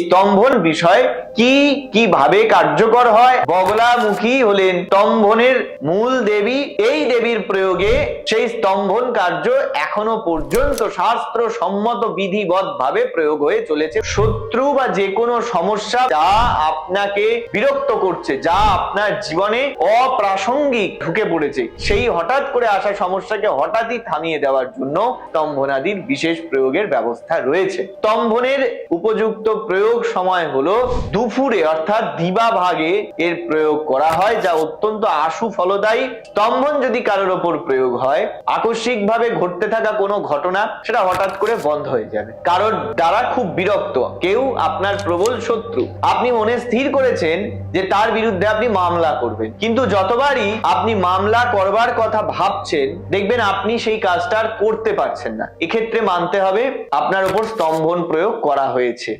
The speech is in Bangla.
স্তম্ভন বিষয় কি, কীভাবে কার্যকর হয়? বগলামুখী হলেন স্তম্ভনের মূল দেবী। এই দেবীর প্রয়োগে সেই স্তম্ভন কার্য এখনও পর্যন্ত শাস্ত্র সম্মত বিধিবদ্ধ ভাবে প্রয়োগ হয়ে চলেছে। শত্রু বা যে কোনো সমস্যা যা আপনাকে বিরক্ত করছে, যা আপনার জীবনে অপ্রাসঙ্গিক ঢুকে পড়েছে, সেই হঠাৎ করে আসা সমস্যাকে হঠাৎই থামিয়ে দেওয়ার জন্য স্তম্ভনাদির বিশেষ প্রয়োগের ব্যবস্থা রয়েছে। স্তম্ভনের উপযুক্ত প্রয়োগ সময় হলো দুপুরে, অর্থাৎ দিবা ভাগে এর প্রয়োগ করা হয়, যা অত্যন্ত আশু ফলদায়ী। স্তম্ভন যদি কারোর ওপর প্রয়োগ হয় আকস্মিক ভাবে ঘটতে থাকা কোনো ঘটনা, সেটা হঠাৎ করে বন্ধ হয়ে যাবে। কারোর দ্বারা খুব বিরক্ত, কেউ আপনার প্রবল শত্রু। আপনি মনে স্থির করেছেন যে তার বিরুদ্ধে আপনি মামলা করবেন। কিন্তু যতবারই আপনি মামলা করবার কথা ভাবছেন, দেখবেন আপনি সেই কাজটা আর করতে পারছেন না। এক্ষেত্রে মানতে হবে, আপনার উপর স্তম্ভন প্রয়োগ করা হয়েছে।